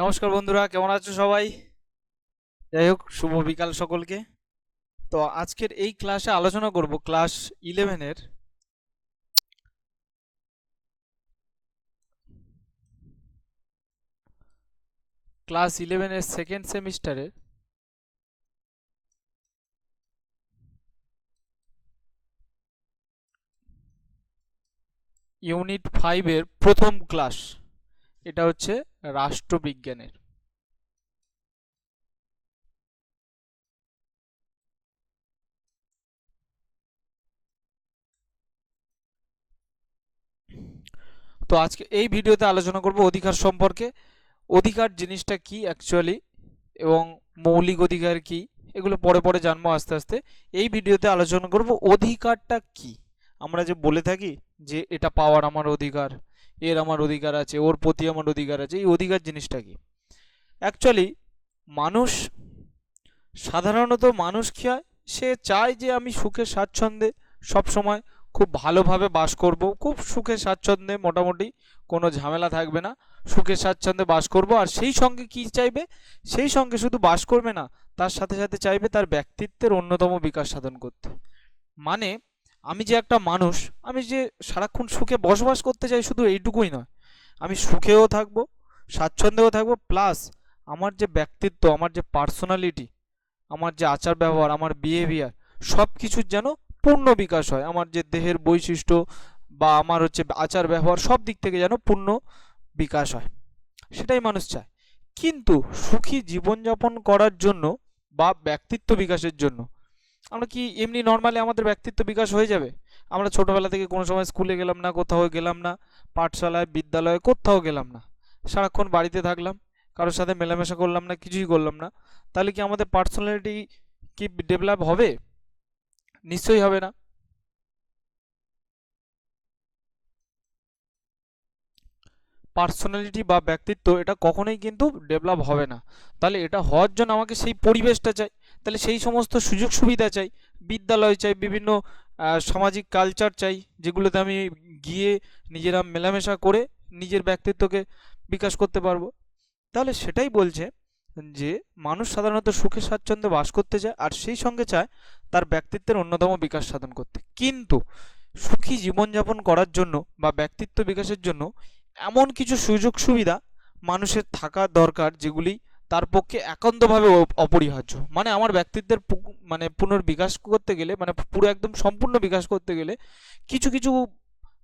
নমস্কার বন্ধুরা, কেমন আছো সবাই? যাই হোক, শুভ বিকাল সকলকে। তো আজকের এই ক্লাসে আলোচনা করব, ক্লাস ইলেভেনের ক্লাস ইলেভেনের সেকেন্ড সেমিস্টারের ইউনিট ফাইভের প্রথম ক্লাস। এটা হচ্ছে রাষ্ট্রবিজ্ঞানের। তো আজকে এই ভিডিওতে আলোচনা করব অধিকার সম্পর্কে। অধিকার জিনিসটা কি অ্যাকচুয়ালি এবং মৌলিক অধিকার কি? এগুলো পরে পরে জানব আস্তে আস্তে। এই ভিডিওতে আলোচনা করব অধিকারটা কি? আমরা যে বলে থাকি যে এটা পাওয়ার আমার অধিকার। এর আমার অধিকার আছে, ওর প্রতি আমার অধিকার আছে, এই অধিকার জিনিসটা কি? অ্যাকচুয়ালি মানুষ, সাধারণত মানুষ কি হয়? সে চায় যে আমি সুখে, স্বাচ্ছন্দ্যে সবসময় খুব ভালোভাবে বাস করব, খুব সুখে, স্বাচ্ছন্দ্যে মোটামুটি কোনো ঝামেলা থাকবে না, সুখে, স্বাচ্ছন্দ্যে বাস করব, আর সেই সঙ্গে কি চাইবে? সেই সঙ্গে শুধু বাস করবে না, তার সাথে সাথে চাইবে তার ব্যক্তিত্বের অন্যতম বিকাশ সাধন করতে। মানে আমি যে একটা মানুষ, আমি যে সারাক্ষণ সুখে বসবাস করতে চাই শুধু এইটুকুই নয়। আমি সুখেও থাকব, স্বাচ্ছন্দ্যেও থাকব প্লাস আমার যে ব্যক্তিত্ব, আমার যে পার্সোনালিটি আমার যে আচার ব্যবহার, আমার বিহেভিয়ার সব কিছুর যেন পূর্ণ বিকাশ হয়। আমার যে দেহের বৈশিষ্ট্য বা আমার হচ্ছে আচার ব্যবহার, সব দিক থেকে যেন পূর্ণ বিকাশ হয়। সেটাই মানুষ চায়। কিন্তু সুখী জীবনযাপন করার জন্য বা ব্যক্তিত্ব বিকাশের জন্য আমরা কি এমনি নর্মালি আমাদের ব্যক্তিত্ব বিকাশ হয়ে যাবে? আমরা ছোটবেলা থেকে কোনো সময় স্কুলে গেলাম না, কোথাও গেলাম না, পাঠশালায়, বিদ্যালয়ে, কোথাও গেলাম না। সারাক্ষণ বাড়িতে থাকলাম, কারোর সাথে মেলামেশা করলাম না, কিছুই করলাম না। তাহলে কি আমাদের পার্সোনালিটি কি ডেভেলপ হবে? নিশ্চয়ই হবে না। পার্সোনালিটি বা ব্যক্তিত্ব এটা কখনোই কিন্তু ডেভেলপ হবে না। তাহলে এটা হওয়ার জন্য আমাকে সেই পরিবেশটা চাই। তাহলে সেই সমস্ত সুযোগ সুবিধা চাই, বিদ্যালয় চাই, বিভিন্ন সামাজিক কালচার চাই, যেগুলোতে আমি গিয়ে নিজেরা মেলামেশা করে নিজের ব্যক্তিত্বকে বিকাশ করতে পারব। তাহলে সেটাই বলছে যে, মানুষ সাধারণত সুখে, স্বাচ্ছন্দ্যে বাস করতে চায় আর সেই সঙ্গে চায় তার ব্যক্তিত্বের অন্যতম বিকাশ সাধন করতে। কিন্তু সুখী জীবনযাপন করার জন্য বা ব্যক্তিত্ব বিকাশের জন্য এমন কিছু সুযোগ সুবিধা মানুষের থাকা দরকার যেগুলি তার পক্ষে একান্তভাবে অপরিহার্য। মানে আমার ব্যক্তিত্বের মানে পুনর্বিকাশ করতে গেলে মানে পুরো একদম সম্পূর্ণ বিকাশ করতে গেলে কিছু কিছু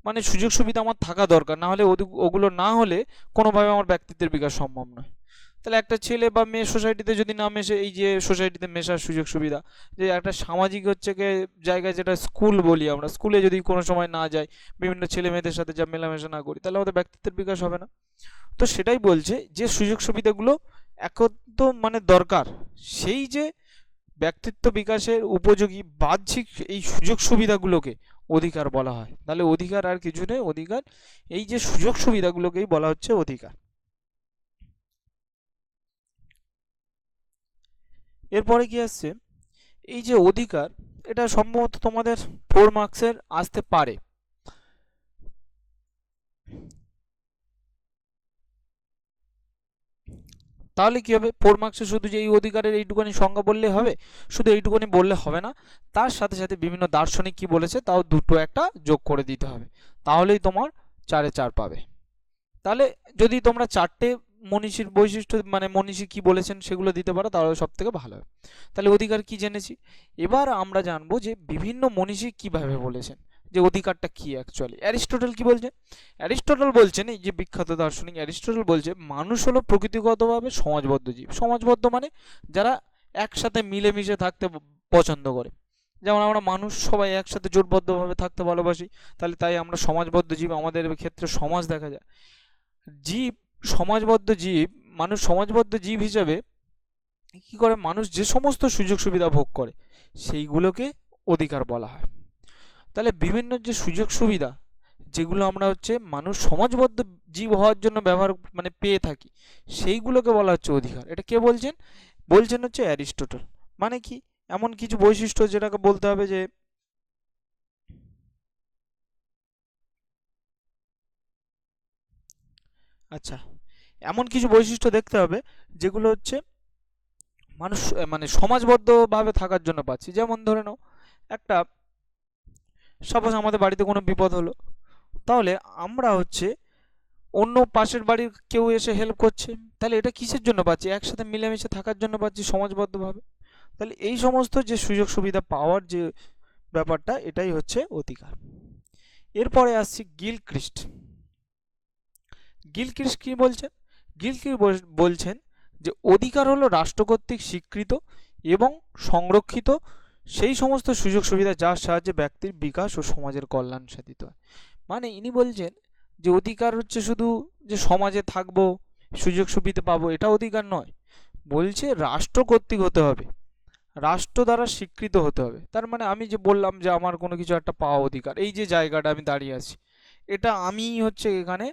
মানে সুযোগ সুবিধা আমার থাকা দরকার। না হলে ওগুলো না হলে কোনোভাবে আমার ব্যক্তিত্বের বিকাশ সম্ভব নয়। তাহলে একটা ছেলে বা মেয়ে সোসাইটিতে যদি না মেশে, এই যে সোসাইটিতে মেশার সুযোগ সুবিধা, যে একটা সামাজিক হচ্ছে গিয়ে জায়গায় যেটা স্কুল বলি আমরা স্কুলে যদি কোনো সময় না যাই, বিভিন্ন ছেলে মেয়েদের সাথে যা মেলামেশা না করি, তাহলে আমাদের ব্যক্তিত্বের বিকাশ হবে না। তো সেটাই বলছে যে সুযোগ সুবিধাগুলো একত্র মানে দরকার। সেই যে ব্যক্তিত্ব বিকাশের উপযোগী বাহ্যিক এই সুযোগ সুবিধাগুলোকে অধিকার বলা হয়। তাহলে অধিকার আর কিছু নেই, অধিকার এই যে সুযোগ সুবিধাগুলোকেই বলা হচ্ছে অধিকার। এরপরে কি আসছে? এই যে অধিকার, এটা সম্ভবত তোমাদের ফোর মার্কসের আসতে পারে। তাহলে কি হবে? ফোর মার্কসে শুধু যে এই অধিকারের এইটুকুনি সংজ্ঞা বললে হবে, শুধু এইটুকুনি বললে হবে না। তার সাথে সাথে বিভিন্ন দার্শনিক কি বলেছে, তাও দুটো একটা যোগ করে দিতে হবে। তাহলেই তোমার চারে চার পাবে। তাহলে যদি তোমরা চারটে মনীষীর বৈশিষ্ট্য মানে মনীষী কি বলেছেন সেগুলো দিতে পারো, তাহলে সব থেকে ভালো হবে। তাহলে অধিকার কি জেনেছি? এবার আমরা জানব যে বিভিন্ন মনীষী কীভাবে বলেছেন। যে অধিকারটা কি অ্যাকচুয়ালি অ্যারিস্টটল কি বলছে? অ্যারিস্টটল বলছেন এই যে বিখ্যাত দার্শনিক অ্যারিস্টটল বলছে, মানুষ হলো প্রকৃতিগতভাবে সমাজবদ্ধ জীব। সমাজবদ্ধ মানে যারা একসাথে মিলেমিশে থাকতে পছন্দ করে। যেমন আমরা মানুষ সবাই একসাথে জোটবদ্ধভাবে থাকতে ভালোবাসি, তাহলে তাই আমরা সমাজবদ্ধ জীব, আমাদের ক্ষেত্রে সমাজ দেখা যায়। জীব, সমাজবদ্ধ জীব, মানুষ সমাজবদ্ধ জীব হিসাবে কি করে? মানুষ যে সমস্ত সুযোগ সুবিধা ভোগ করে, সেইগুলোকে অধিকার বলা হয়। তাহলে বিভিন্ন যে সুযোগ সুবিধা, যেগুলো আমরা হচ্ছে মানুষ সমাজবদ্ধ জীব হওয়ার জন্য ব্যবহার মানে পেয়ে থাকি, সেইগুলোকে বলা হচ্ছে অধিকার। এটা কে বলছেন? বলছেন হচ্ছে অ্যারিস্টটল। মানে কি? এমন কিছু বৈশিষ্ট্য যেটাকে বলতে হবে যে আচ্ছা এমন কিছু বৈশিষ্ট্য দেখতে হবে যেগুলো হচ্ছে মানুষ মানে সমাজবদ্ধভাবে থাকার জন্য পাচ্ছি। যেমন ধরে নাও, একটা সাপোজ আমাদের বাড়িতে কোনো বিপদ হলো, তাহলে আমরা হচ্ছে অন্য পাশের বাড়ির কেউ এসে হেল্প করছে। তাহলে এটা কিসের জন্য পাচ্ছি? একসাথে মিলেমিশে থাকার জন্য পাচ্ছি সমাজবদ্ধভাবে? তাহলে এই সমস্ত যে সুযোগ সুবিধা পাওয়ার যে ব্যাপারটা, এটাই হচ্ছে অধিকার। এরপরে আসছি গিল ক্রিস্ট গিল ক্রিস্ট কি বলছেন? গিল বল- বলছেন যে অধিকার হলো রাষ্ট্র কর্তৃক স্বীকৃত এবং সংরক্ষিত সেই সমস্ত সুযোগ সুবিধা যার সাহায্যে ব্যক্তির বিকাশ ও সমাজের কল্যাণ সাধিত হয়। মানে ইনি বলছেন যে অধিকার হচ্ছে শুধু যে সমাজে থাকব সুযোগ সুবিধা পাবো, এটা অধিকার নয়। বলছে রাষ্ট্র কর্তৃক হতে হবে। রাষ্ট্র দ্বারা স্বীকৃত হতে হবে। তার মানে আমি যে বললাম যে আমার কোনো কিছু একটা পাওয়া অধিকার, এই যে জায়গাটা আমি দাঁড়িয়ে আছি, এটা আমি হচ্ছে এখানে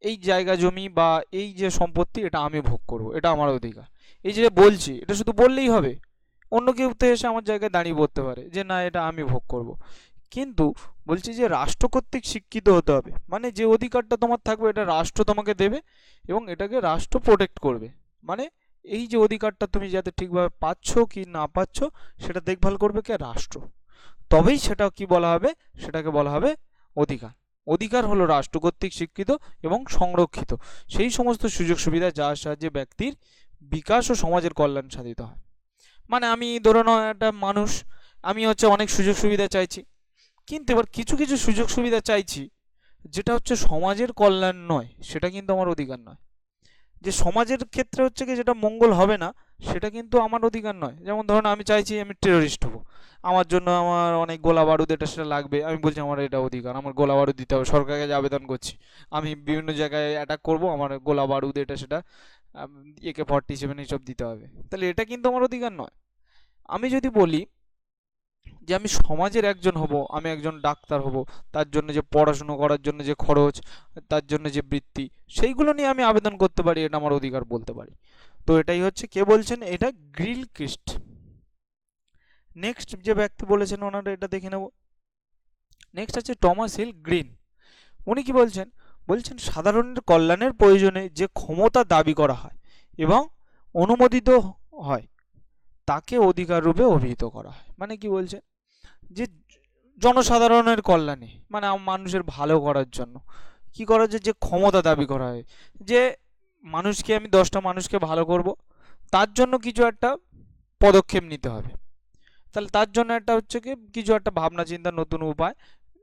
এই জায়গা জমি বা এই যে সম্পত্তি, এটা আমি ভোগ করব, এটা আমার অধিকার। এই যে বলছি, এটা শুধু বললেই হবে। অন্য কেউ তো এসে আমার জায়গায় দাঁড়িয়ে পড়তে পারে যে, না, এটা আমি ভোগ করব। কিন্তু বলছি যে, রাষ্ট্র কর্তৃক শিক্ষিত হতে হবে। মানে যে অধিকারটা তোমার থাকবে, এটা রাষ্ট্র তোমাকে দেবে এবং এটাকে রাষ্ট্র প্রোটেক্ট করবে। মানে এই যে অধিকারটা তুমি যাতে ঠিকভাবে পাচ্ছ কি না পাচ্ছ, সেটা দেখভাল করবে কে? রাষ্ট্র। তবেই সেটা কি বলা হবে? সেটাকে বলা হবে অধিকার। অধিকার হলো রাষ্ট্র কর্তৃক এবং সংরক্ষিত। সেই সমস্ত সুযোগ সুবিধা যার সাহায্যে ব্যক্তির বিকাশ ও সমাজের কল্যাণ সাধিত হয়। মানে আমি ধরে নাও একটা মানুষ, আমি হচ্ছে অনেক সুযোগ সুবিধা চাইছি। কিন্তু এবার কিছু কিছু সুযোগ সুবিধা চাইছি, যেটা হচ্ছে সমাজের কল্যাণ নয়, সেটা কিন্তু আমার অধিকার নয়। যে সমাজের ক্ষেত্রে হচ্ছে কি যেটা মঙ্গল হবে না, সেটা কিন্তু আমার অধিকার নয়। যেমন ধরুন আমি চাইছি আমি টেররিস্ট হব। আমার জন্য আমার অনেক গোলা বারুদ এটা সেটা লাগবে। আমি বলছি আমার এটা অধিকার, আমার গোলা বারুদ দিতে হবে সরকারের কাছে আবেদন করছি। আমি বিভিন্ন জায়গায় অ্যাটাক করব, আমার গোলা বারুদ এটা সেটা একে ফর্টি সেভেন এইসব দিতে হবে। তাহলে এটা কিন্তু আমার অধিকার নয়। আমি যদি বলি যে আমি সমাজের একজন হব, আমি একজন ডাক্তার হব, তার জন্য যে পড়াশুনো করার জন্য যে খরচ, তার জন্য যে বৃত্তি, সেইগুলো নিয়ে আমি আবেদন করতে পারি, এটা আমার অধিকার বলতে পারি। তো এটাই হচ্ছে, কে বলছেন? এটা গ্রিল ক্রিস্ট নেক্সট যে ব্যক্তি বলেছেন, ওনারা এটা দেখে নেব। নেক্সট আছে টমাস হিল গ্রিন। উনি কি বলছেন? বলছেন সাধারণের কল্যাণের প্রয়োজনে যে ক্ষমতা দাবি করা হয় এবং অনুমোদিত হয়, তাকে অধিকার রূপে অভিহিত করা হয়। মানে কি বলছেন? যে জনসাধারণের কল্যাণে মানে মানুষের ভালো করার জন্য। কি করা যায়? যে ক্ষমতা দাবি করা হয়। যে মানুষকে আমি, দশটা মানুষকে ভালো করব, তার জন্য কিছু একটা পদক্ষেপ নিতে হবে। তাহলে তার জন্য একটা হচ্ছে কি, কিছু একটা ভাবনা চিন্তা নতুন উপায়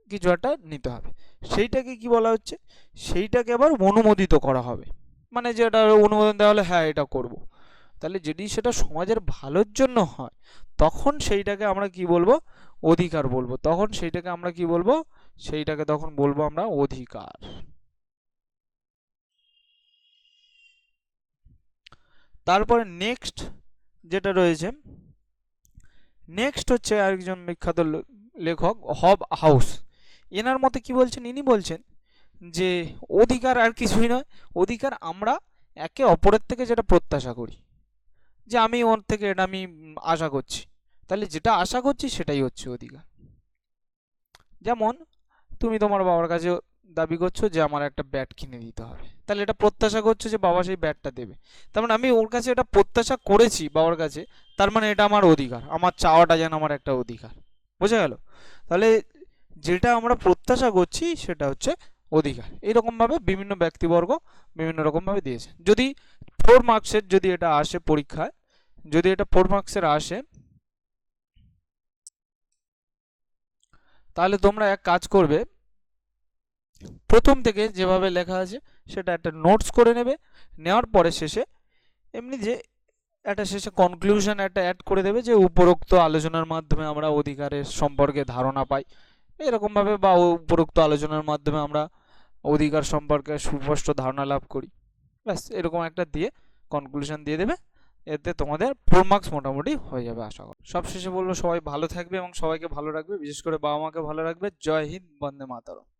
কিছু একটা নিতে হবে। সেইটাকে কি বলা হচ্ছে? সেইটাকে আবার অনুমোদিত করা হবে। মানে যেটা অনুমোদন দেওয়া হলে হ্যাঁ এটা করব। তাহলে যদি সেটা সমাজের ভালোর জন্য হয়, তখন সেইটাকে আমরা কি বলব? অধিকার বলব। তখন সেইটাকে আমরা কি বলব? সেইটাকে তখন বলব আমরা অধিকার। তারপরে নেক্সট যেটা রয়েছে নেক্সট হচ্ছে আরেকজন বিখ্যাত লেখক, হব হাউস। এনার মতে কি বলছেন? ইনি বলছেন যে, অধিকার আর কিছুই নয়, অধিকার আমরা একে অপরের থেকে যেটা প্রত্যাশা করি, যে আমি ওর থেকে এটা আমি আশা করছি। তাহলে যেটা আশা করছি সেটাই হচ্ছে অধিকার। যেমন, তুমি তোমার বাবার কাছে দাবি করছ যে আমার একটা ব্যাট কিনে দিতে হবে। তাহলে এটা প্রত্যাশা করছ যে বাবা সেই ব্যাটটা দেবে। তার মানে আমি ওর কাছে এটা প্রত্যাশা করেছি বাবার কাছে, তার মানে এটা আমার অধিকার, আমার চাওয়াটা যেন আমার একটা অধিকার। বোঝা গেল? তাহলে যেটা আমরা প্রত্যাশা করছি সেটা হচ্ছে অধিকার। এইরকমভাবে বিভিন্ন ব্যক্তিবর্গ বিভিন্ন রকমভাবে দিয়েছে। যদি ফোর মার্কসের যদি এটা আসে পরীক্ষায়, যদি এটা ফোর মার্কসের আসে, তাহলে তোমরা এক কাজ করবে। প্রথম থেকে যেভাবে লেখা আছে, সেটা একটা নোটস করে নেবে। নেওয়ার পরে শেষে এমনি যে একটা শেষে কনক্লুশন একটা অ্যাড করে দেবে যে উপরোক্ত আলোচনার মাধ্যমে আমরা অধিকারের সম্পর্কে ধারণা পাই। এরকমভাবে বা উপরোক্ত আলোচনার মাধ্যমে আমরা অধিকার সম্পর্কে সুস্পষ্ট ধারণা লাভ করি। ব্যাস, এরকম একটা দিয়ে কনক্লুশন দিয়ে দেবে। এতে তোমাদের ফোর মার্কস মোটামুটি হয়ে যাবে আশা করি। সবশেষে বলব, সবাই ভালো থাকবে এবং সবাইকে ভালো রাখবে। বিশেষ করে বাবা মাকে ভালো রাখবে। জয় হিন্দ, বন্দে মাতরম।